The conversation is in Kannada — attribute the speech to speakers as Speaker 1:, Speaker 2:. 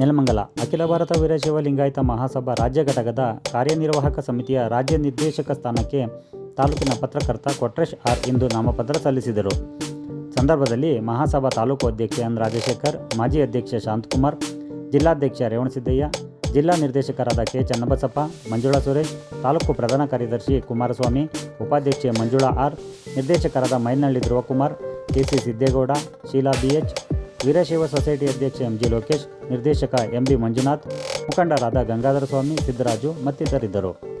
Speaker 1: ನೆಲಮಂಗಲ, ಅಖಿಲ ಭಾರತ ವೀರಶೈವ ಲಿಂಗಾಯತ ಮಹಾಸಭಾ ರಾಜ್ಯ ಘಟಕದ ಕಾರ್ಯನಿರ್ವಾಹಕ ಸಮಿತಿಯ ರಾಜ್ಯ ನಿರ್ದೇಶಕ ಸ್ಥಾನಕ್ಕೆ ತಾಲೂಕಿನ ಪತ್ರಕರ್ತ ಕೊಟ್ರೇಶ್ ಆರ್ ಇಂದು ನಾಮಪತ್ರ ಸಲ್ಲಿಸಿದರು. ಸಂದರ್ಭದಲ್ಲಿ ಮಹಾಸಭಾ ತಾಲೂಕು ಅಧ್ಯಕ್ಷ ಎನ್ ರಾಜಶೇಖರ್, ಮಾಜಿ ಅಧ್ಯಕ್ಷ ಶಾಂತಕುಮಾರ್ ಜಿಲ್ಲಾಧ್ಯಕ್ಷ ರೇವಣಸಿದ್ದಯ್ಯ ಜಿಲ್ಲಾ ನಿರ್ದೇಶಕರಾದ ಕೆ ಚನ್ನಬಸಪ್ಪ, ಮಂಜುಳಾ ಸುರೇಶ್, ತಾಲೂಕು ಪ್ರಧಾನ ಕಾರ್ಯದರ್ಶಿ ಕುಮಾರಸ್ವಾಮಿ, ಉಪಾಧ್ಯಕ್ಷೆ ಮಂಜುಳಾ ಆರ್, ನಿರ್ದೇಶಕರಾದ Mainahalli Dhruvakumar K C Siddegowda, Sheela B H Veerashaiva society ಅಧ್ಯಕ್ಷ ಎಂಜಿ ಲೋಕೇಶ್ ನಿರ್ದೇಶಕ ಎಂಬಿ ಮಂಜುನಾಥ್ ಮುಖಂಡರಾದ ಗಂಗಾಧರ ಸ್ವಾಮಿ ಸಿದ್ದರಾಜು ಮತ್ತಿತರಿದ್ದರು.